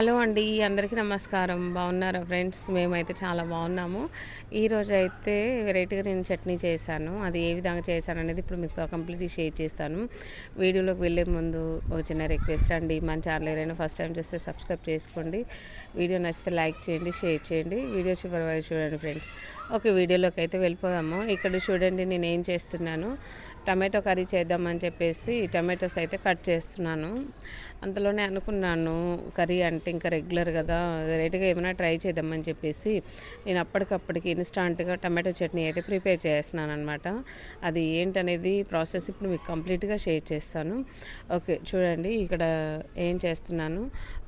Hello అండి అందరికీ నమస్కారం. బాగున్నారా ఫ్రెండ్స్? మేమైతే చాలా బాగున్నాము. ఈరోజు అయితే వెరైటీగా నేను చట్నీ చేశాను. అది ఏ విధంగా చేశాను అనేది ఇప్పుడు మీకు కంప్లీట్గా షేర్ చేస్తాను. వీడియోలోకి వెళ్ళే ముందు ఒక చిన్న రిక్వెస్ట్ అండి. మన ఛానల్ ఏదైనా ఫస్ట్ టైం చూస్తే సబ్స్క్రైబ్ చేసుకోండి. వీడియో నచ్చితే లైక్ చేయండి షేర్ చేయండి. వీడియో చివరి వరకు చూడండి ఫ్రెండ్స్. ఓకే వీడియోలోకి అయితే వెళ్ళిపోదాము. ఇక్కడ చూడండి నేను ఏం చేస్తున్నాను. టమాటో కర్రీ చేద్దామని చెప్పేసి టమాటోస్ అయితే కట్ చేస్తున్నాను. అంతలోనే అనుకున్నాను కర్రీ అంటే ఇంకా రెగ్యులర్ కదా రేటుగా ఏమైనా ట్రై చేద్దామని చెప్పేసి నేను అప్పటికప్పటికి ఇన్స్టాంట్గా టమాటో చట్నీ అయితే ప్రిపేర్ చేస్తున్నాను అనమాట అది ఏంటనేది ప్రాసెస్ ఇప్పుడు మీకు కంప్లీట్గా షేర్ చేస్తాను. ఓకే చూడండి ఇక్కడ ఏం చేస్తున్నాను.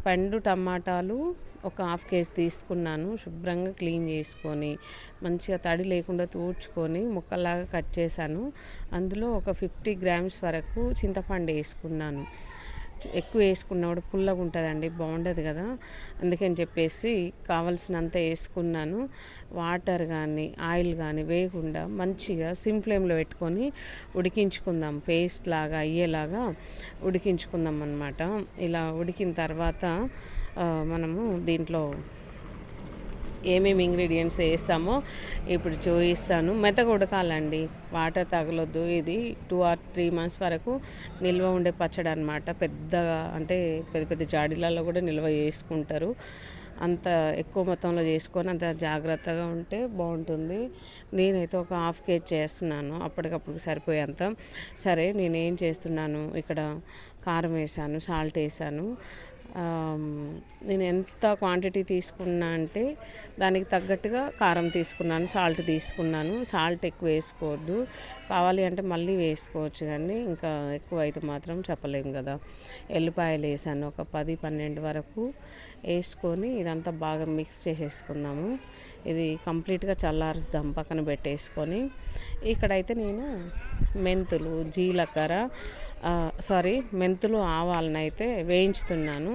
పండు టమాటాలు ఒక హాఫ్ కేజీ తీసుకున్నాను. శుభ్రంగా క్లీన్ చేసుకొని మంచిగా తడి లేకుండా తూడ్చుకొని ముక్కలాగా కట్ చేశాను. అందులో ఒక ఫిఫ్టీ గ్రామ్స్ వరకు చింతపండు వేసుకున్నాను. ఎక్కువ వేసుకున్నప్పుడు పుల్లగా ఉంటుందండి బాగుండదు కదా. అందుకని చెప్పేసి కావలసినంత వేసుకున్నాను. వాటర్ కానీ ఆయిల్ కానీ వేయకుండా మంచిగా సిమ్ ఫ్లేమ్లో పెట్టుకొని ఉడికించుకుందాం. పేస్ట్ లాగా అయ్యేలాగా ఉడికించుకుందాం అనమాట ఇలా ఉడికిన తర్వాత మనము దీంట్లో ఏమేమి ఇంగ్రీడియంట్స్ వేస్తామో ఇప్పుడు చూపిస్తాను. మెత్తగా ఉడకాలండి వాటర్ తగలొద్దు. ఇది టూ ఆర్ త్రీ మంత్స్ వరకు నిల్వ ఉండే పచ్చడి అనమాట పెద్దగా అంటే పెద్ద పెద్ద జాడీలలో కూడా నిల్వ చేసుకుంటారు. అంత ఎక్కువ మొత్తంలో చేసుకొని అంత జాగ్రత్తగా ఉంటే బాగుంటుంది. నేనైతే ఒక హాఫ్ కేజీ చేస్తున్నాను. అప్పటికప్పుడు సరిపోయేంత. సరే నేనేం చేస్తున్నాను? ఇక్కడ కారం వేసాను సాల్ట్ వేసాను. నేను ఎంత క్వాంటిటీ తీసుకున్నా అంటే దానికి తగ్గట్టుగా కారం తీసుకున్నాను సాల్ట్ తీసుకున్నాను. సాల్ట్ ఎక్కువ వేసుకోవద్దు. కావాలి అంటే మళ్ళీ వేసుకోవచ్చు కానీ ఇంకా ఎక్కువ అయితే మాత్రం చెప్పలేము కదా. ఎల్లిపాయలు వేసాను. ఒక పది పన్నెండు వరకు వేసుకొని ఇదంతా బాగా మిక్స్ చేసేసుకుందాము. ఇది కంప్లీట్గా చల్లారుస్తాం పక్కన పెట్టేసుకొని ఇక్కడైతే నేను మెంతులు జీలకర్ర సారీ మెంతులు ఆవాలను అయితే వేయించుతున్నాను.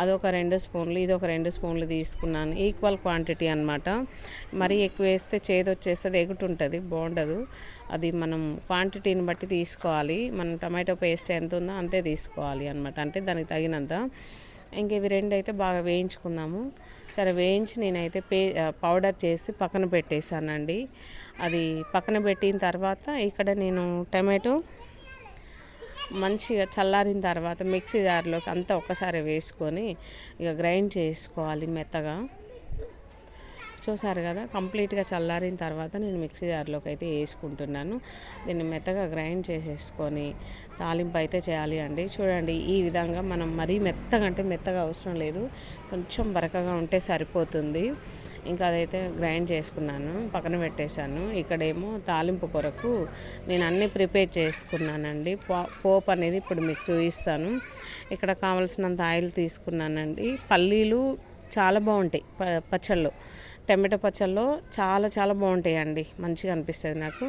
అదొక రెండు స్పూన్లు ఇది ఒక రెండు స్పూన్లు తీసుకున్నాను. ఈక్వల్ క్వాంటిటీ అనమాట మరీ ఎక్కువ వేస్తే చేదు వచ్చేస్తుంది ఎగుటుంటుంది బాగుండదు. అది మనం క్వాంటిటీని బట్టి తీసుకోవాలి. మనం టమాటో పేస్ట్ ఎంత ఉందో అంతే తీసుకోవాలి అనమాట అంటే దానికి తగినంత. ఇంక ఇవి రెండు అయితే బాగా వేయించుకున్నాము. సరే వేయించి నేనైతే పే పౌడర్ చేసి పక్కన పెట్టేశానండి. అది పక్కన పెట్టిన తర్వాత ఇక్కడ నేను టమాటో మంచిగా చల్లారిన తర్వాత మిక్సీ జార్లోకి అంతా ఒక్కసారి వేసుకొని ఇక గ్రైండ్ చేసుకోవాలి మెత్తగా. చూసారు కదా కంప్లీట్గా చల్లారిన తర్వాత నేను మిక్సీ జార్లోకి అయితే వేసుకుంటున్నాను. దీన్ని మెత్తగా గ్రైండ్ చేసేసుకొని తాలింపు అయితే చేయాలి అండి. చూడండి ఈ విధంగా మనం మరీ మెత్తగా అంటే మెత్తగా అవసరం లేదు. కొంచెం బరకగా ఉంటే సరిపోతుంది. ఇంకా అదైతే గ్రైండ్ చేసుకున్నాను పక్కన పెట్టేశాను. ఇక్కడేమో తాలింపు కొరకు నేను అన్నీ ప్రిపేర్ చేసుకున్నానండి. పోప్ అనేది ఇప్పుడు మీకు చూపిస్తాను. ఇక్కడ కావలసినంత ఆయిల్ తీసుకున్నానండి. పల్లీలు చాలా బాగుంటాయి పచ్చళ్ళు. టమాటో పచ్చళ్ళు చాలా చాలా బాగుంటాయి అండి మంచిగా అనిపిస్తుంది నాకు.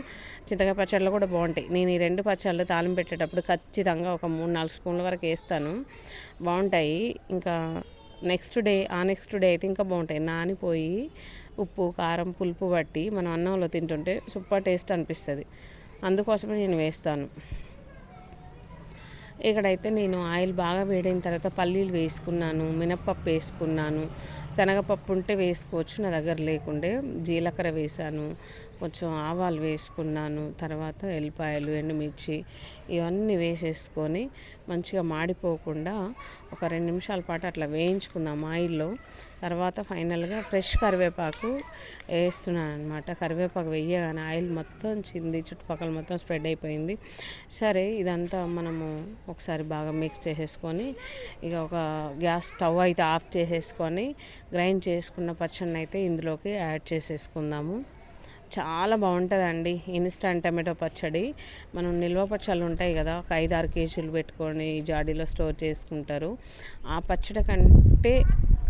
చింతకాయ పచ్చళ్ళు కూడా బాగుంటాయి. నేను ఈ రెండు పచ్చళ్ళు తాలింపు పెట్టేటప్పుడు ఖచ్చితంగా ఒక మూడు నాలుగు స్పూన్ల వరకు వేస్తాను. బాగుంటాయి. ఇంకా నెక్స్ట్ డే ఆ నెక్స్ట్ డే అయితే ఇంకా బాగుంటాయి. నానిపోయి ఉప్పు కారం పులుపు బట్టి మనం అన్నంలో తింటుంటే సూపర్ టేస్ట్ అనిపిస్తుంది. అందుకోసమే నేను వేస్తాను. ఇక్కడైతే నేను ఆయిల్ బాగా వేడైన తర్వాత పల్లీలు వేసుకున్నాను మినప్పప్పు వేసుకున్నాను శనగపప్పు ఉంటే వేసుకోవచ్చు నా దగ్గర లేకుండే జీలకర్ర వేసాను కొంచెం ఆవాలు వేసుకున్నాను తర్వాత ఎల్లిపాయలు ఎండుమిర్చి ఇవన్నీ వేసేసుకొని మంచిగా మాడిపోకుండా ఒక రెండు నిమిషాల పాటు అట్లా వేయించుకుందాం ఆయిల్లో. తర్వాత ఫైనల్గా ఫ్రెష్ కరివేపాకు వేస్తున్నాను అనమాట కరివేపాకు వేయగానే ఆయిల్ మొత్తం చింది చుట్టుపక్కల మొత్తం స్ప్రెడ్ అయిపోయింది. సరే ఇదంతా మనము ఒకసారి బాగా మిక్స్ చేసేసుకొని ఇక ఒక గ్యాస్ స్టవ్ అయితే ఆఫ్ చేసేసుకొని గ్రైండ్ చేసుకున్న పచ్చడిని అయితే ఇందులోకి యాడ్ చేసేసుకుందాము. చాలా బాగుంటుందండి. ఇన్స్టంట్ టమాటో పచ్చడి. మనం నిల్వ పచ్చళ్ళు ఉంటాయి కదా ఒక ఐదు ఆరు కేజీలు పెట్టుకొని జాడీలో స్టోర్ చేసుకుంటారు. ఆ పచ్చడి కంటే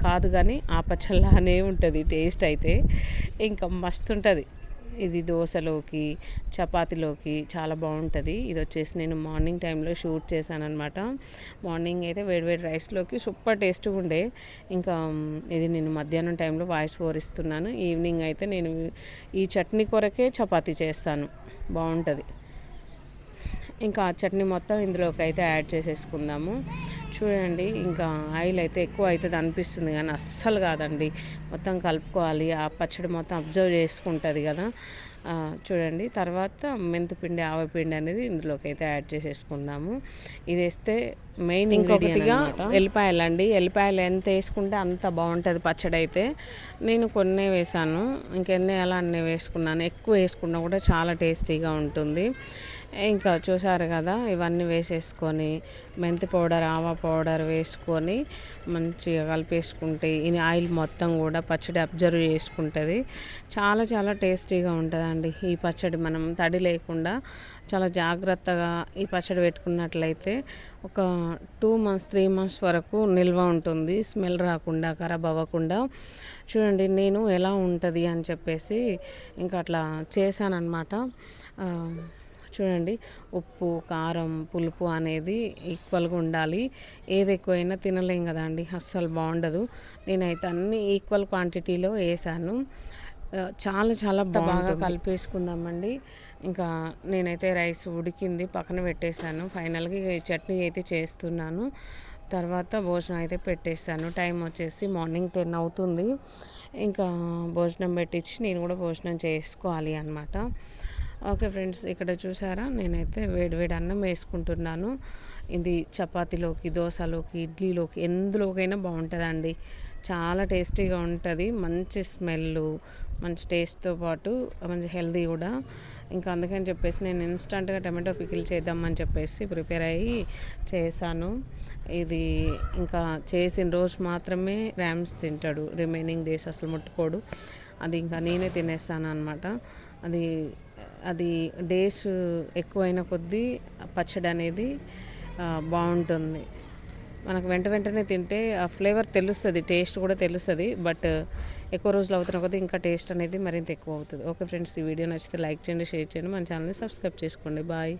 కాదు కానీ ఆ పచ్చళ్ళనే ఉంటుంది టేస్ట్ అయితే. ఇంకా మస్తు ఉంటుంది ఇది దోశలోకి చపాతీలోకి చాలా బాగుంటుంది. ఇది వచ్చేసి నేను మార్నింగ్ టైంలో షూట్ చేశాను అనమాట మార్నింగ్ అయితే వేడివేడి రైస్లోకి సూపర్ టేస్ట్గా ఉండే. ఇంకా ఇది నేను మధ్యాహ్నం టైంలో వాయిస్ ఓవర్ ఇస్తున్నాను. ఈవినింగ్ అయితే నేను ఈ చట్నీ కొరకే చపాతీ చేస్తాను. బాగుంటుంది. ఇంకా ఆ చట్నీ మొత్తం ఇందులోకి అయితే యాడ్ చేసేసుకుందాము. చూడండి ఇంకా ఆయిల్ అయితే ఎక్కువ అవుతుంది అనిపిస్తుంది కానీ అస్సలు కాదండి. మొత్తం కలుపుకోవాలి ఆ పచ్చడి మొత్తం అబ్జర్వ్ చేసుకుంటుంది కదా. చూడండి తర్వాత మెంతిపిండి ఆవపిండి అనేది ఇందులోకి అయితే యాడ్ చేసేసుకుందాము. ఇది వేస్తే మెయిన్ ఇంకొకటిగా ఎల్లిపాయలు అండి ఎల్లిపాయలు ఎంత వేసుకుంటే అంత బాగుంటుంది పచ్చడి అయితే నేను కొన్ని వేసాను. ఇంకెన్ని అలా అన్నీ వేసుకున్నాను. ఎక్కువ వేసుకున్నా కూడా చాలా టేస్టీగా ఉంటుంది. ఇంకా చూసారు కదా ఇవన్నీ వేసేసుకొని మెంతి పౌడర్ ఆవా పౌడర్ వేసుకొని మంచిగా కలిపేసుకుంటే ఈ ఆయిల్ మొత్తం కూడా పచ్చడి అబ్జర్వ్ చేసుకుంటుంది. చాలా చాలా టేస్టీగా ఉంటుందండి ఈ పచ్చడి మనం తడి లేకుండా. చాలా జాగ్రత్తగా ఈ పచ్చడి పెట్టుకున్నట్లయితే ఒక టూ మంత్స్ త్రీ మంత్స్ వరకు నిల్వ ఉంటుంది. స్మెల్ రాకుండా ఖరాబ్ అవ్వకుండా. చూడండి నేను ఎలా ఉంటుంది అని చెప్పేసి ఇంకా అట్లా చేశానన్నమాట. చూడండి ఉప్పు కారం పులుపు అనేది ఈక్వల్గా ఉండాలి. ఏది ఎక్కువైనా తినలేం కదా అండి అస్సలు బాగుండదు. నేనైతే అన్ని ఈక్వల్ క్వాంటిటీలో వేసాను. చాలా చాలా బాగా కలిపేసుకుందామండి. ఇంకా నేనైతే రైస్ ఉడికింది పక్కన పెట్టేశాను. ఫైనల్గా చట్నీ అయితే చేస్తున్నాను. తర్వాత భోజనం అయితే పెట్టేశాను. టైం వచ్చేసి మార్నింగ్ టెన్ అవుతుంది. ఇంకా భోజనం పెట్టించి నేను కూడా భోజనం చేసుకోవాలి అనమాట ఓకే ఫ్రెండ్స్ ఇక్కడ చూసారా? నేనైతే వేడి వేడి అన్నం వేసుకుంటున్నాను. ఇది చపాతీలోకి దోశలోకి ఇడ్లీలోకి ఎందులోకైనా బాగుంటుందండి. చాలా టేస్టీగా ఉంటుంది మంచి స్మెల్ మంచి టేస్ట్తో పాటు మంచి హెల్దీ కూడా. ఇంకా అందుకని చెప్పేసి నేను ఇన్స్టంట్గా టమాటో పికిల్ చేద్దామని చెప్పేసి ప్రిపేర్ అయ్యి చేశాను. ఇది ఇంకా చేసిన రోజు మాత్రమే ర్యామ్స్ తింటాడు రిమైనింగ్ డేస్ అసలు ముట్టుకోడు. అది ఇంకా నేనే తినేస్తాను అనమాట అది అది డేస్ ఎక్కువైన కొద్దీ పచ్చడి అనేది బాగుంటుంది. మనకు వెంట వెంటనే తింటే ఆ ఫ్లేవర్ తెలుస్తుంది టేస్ట్ కూడా తెలుస్తుంది బట్ ఎక్కువ రోజులు అవుతున్న కొద్దీ ఇంకా టేస్ట్ అనేది మరింత ఎక్కువ అవుతుంది. ఓకే ఫ్రెండ్స్ ఈ వీడియో నచ్చితే లైక్ చేయండి షేర్ చేయండి మన ఛానల్ని సబ్స్క్రైబ్ చేసుకోండి. బాయ్.